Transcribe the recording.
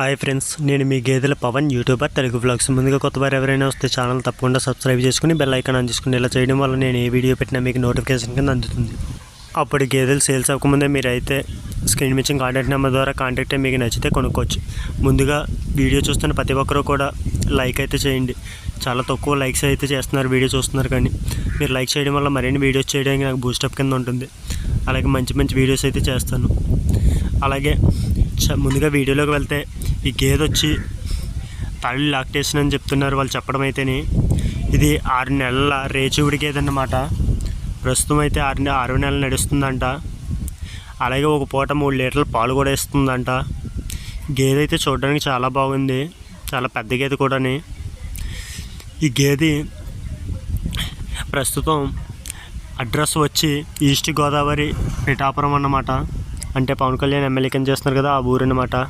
Hi friends నేను మీ గేదెల Pawan YouTuber Telugu blogs ముందుగా కొత్త వారు ఎవరైనా వస్తే ఛానల్ తప్పకుండా సబ్స్క్రైబ్ చేసుకుని బెల్ ఐకాన్ అందించుకుని ఇలా చేయడం వల్ల నేను ఏ వీడియో పెట్టినా మీకు నోటిఫికేషన్ కింద అందుతుంది. అప్పుడు గేదెలు సేల్స్ అవ్వకముందే మీరు అయితే స్క్రీన్ మించిన కాంటాక్ట్ నెంబర్ ద్వారా కాంటాక్ట్ అయ్యి మీకు నచ్చితే కొనుక్కోవచ్చు. ముందుగా వీడియో చూస్తున్న ప్రతి ఒక్కరూ కూడా లైక్ అయితే చేయండి. చాలా తక్కువ లైక్స్ అయితే చేస్తున్నారు వీడియో చూస్తున్నారు కానీ మీరు లైక్ చేయడం వల్ల మరిన్ని వీడియోస్ చేయడానికి నాకు బూస్టప్ కింద ఉంటుంది. అలాగే మంచి మంచి వీడియోస్ అయితే చేస్తాను. అలాగే చ- ముందుగా వీడియోలోకి వెళ్తే ఈ గేదె వచ్చి తల్లి లాక్టేషన్ అని చెప్తున్నారు వాళ్ళు చెప్పడం అయితేని. ఇది ఆరు నెలల రేచివుడి గేదె అన్నమాట. ప్రస్తుతం అయితే ఆరు నె- ఆరు నెలలు నడుస్తుందంట. అలాగే ఒక పూట మూడు లీటర్ల పాలు కూడా ఇస్తుందంట. గేదె అయితే చూడడానికి చాలా బాగుంది. చాలా పెద్ద గేదె కూడాని. ఈ గేదె ప్రస్తుతం అడ్రస్ వచ్చి ఈస్ట్ గోదావరి పిఠాపురం అన్నమాట. అంటే పవన్ కళ్యాణ్ ఎమ్మెల్యే కింద చేస్తున్నారు కదా ఆ ఊరు అన్నమాట.